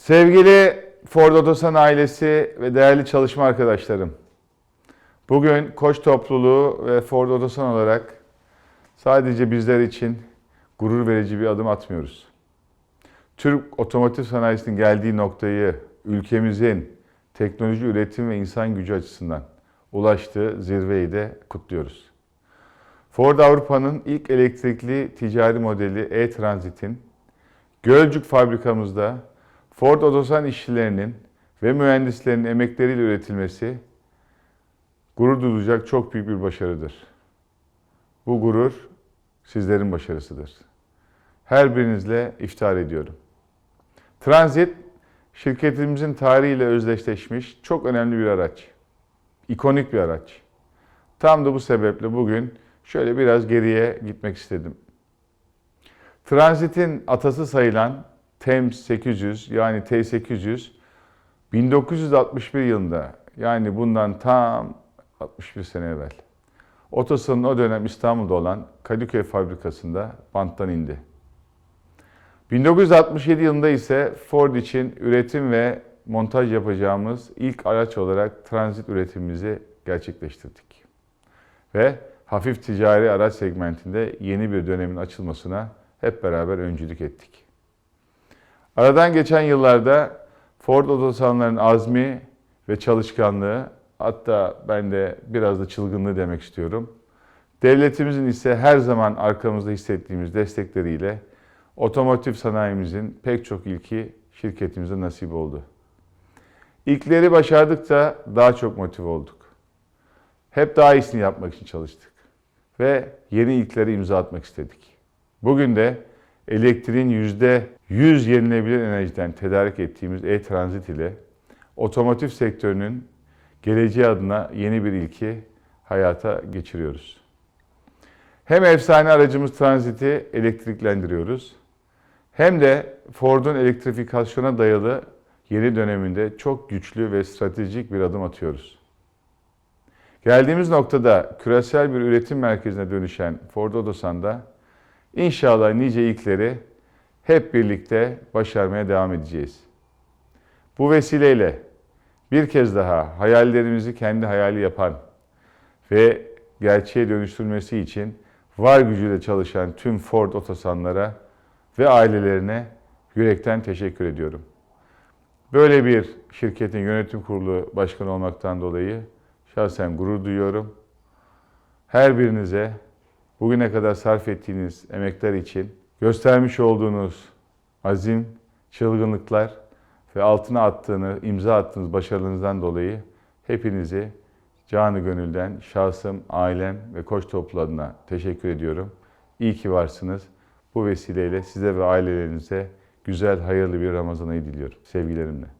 Sevgili Ford Otosan ailesi ve değerli çalışma arkadaşlarım. Bugün Koç topluluğu ve Ford Otosan olarak sadece bizler için gurur verici bir adım atmıyoruz. Türk otomotiv sanayisinin geldiği noktayı ülkemizin teknoloji üretim ve insan gücü açısından ulaştığı zirveyi de kutluyoruz. Ford Avrupa'nın ilk elektrikli ticari modeli e-Transit'in Gölcük fabrikamızda Ford Otosan işçilerinin ve mühendislerinin emekleriyle üretilmesi gurur duyulacak çok büyük bir başarıdır. Bu gurur sizlerin başarısıdır. Her birinizle iftihar ediyorum. Transit şirketimizin tarihiyle özdeşleşmiş çok önemli bir araç. İkonik bir araç. Tam da bu sebeple bugün şöyle biraz geriye gitmek istedim. Transit'in atası sayılan TEMS 800 yani T800 1961 yılında yani bundan tam 61 sene evvel Otosan'ın o dönem İstanbul'da olan Kadıköy fabrikasında banttan indi. 1967 yılında ise Ford için üretim ve montaj yapacağımız ilk araç olarak transit üretimimizi gerçekleştirdik. Ve hafif ticari araç segmentinde yeni bir dönemin açılmasına hep beraber öncülük ettik. Aradan geçen yıllarda Ford Otosanların azmi ve çalışkanlığı hatta ben de biraz da çılgınlığı demek istiyorum. Devletimizin ise her zaman arkamızda hissettiğimiz destekleriyle otomotiv sanayimizin pek çok ilki şirketimize nasip oldu. İlkleri başardıkça daha çok motive olduk. Hep daha iyisini yapmak için çalıştık ve yeni ilkleri imza atmak istedik. Bugün de elektriğin yüzde %100 yenilebilir enerjiden tedarik ettiğimiz e-transit ile otomotiv sektörünün geleceği adına yeni bir ilki hayata geçiriyoruz. Hem efsane aracımız Transit'i elektriklendiriyoruz hem de Ford'un elektrifikasyona dayalı yeni döneminde çok güçlü ve stratejik bir adım atıyoruz. Geldiğimiz noktada küresel bir üretim merkezine dönüşen Ford Otosan'da inşallah nice ilkleri hep birlikte başarmaya devam edeceğiz. Bu vesileyle bir kez daha hayallerimizi kendi hayali yapan ve gerçeğe dönüştürmesi için var gücüyle çalışan tüm Ford Otosanlara ve ailelerine yürekten teşekkür ediyorum. Böyle bir şirketin yönetim kurulu başkanı olmaktan dolayı şahsen gurur duyuyorum. Her birinize bugüne kadar sarf ettiğiniz emekler için göstermiş olduğunuz azim, çılgınlıklar ve altına attığını, imza attığınız başarılarınızdan dolayı hepinizi canı gönülden şahsım, ailem ve koç toplu adına teşekkür ediyorum. İyi ki varsınız. Bu vesileyle size ve ailelerinize güzel, hayırlı bir Ramazan ayı diliyorum. Sevgilerimle.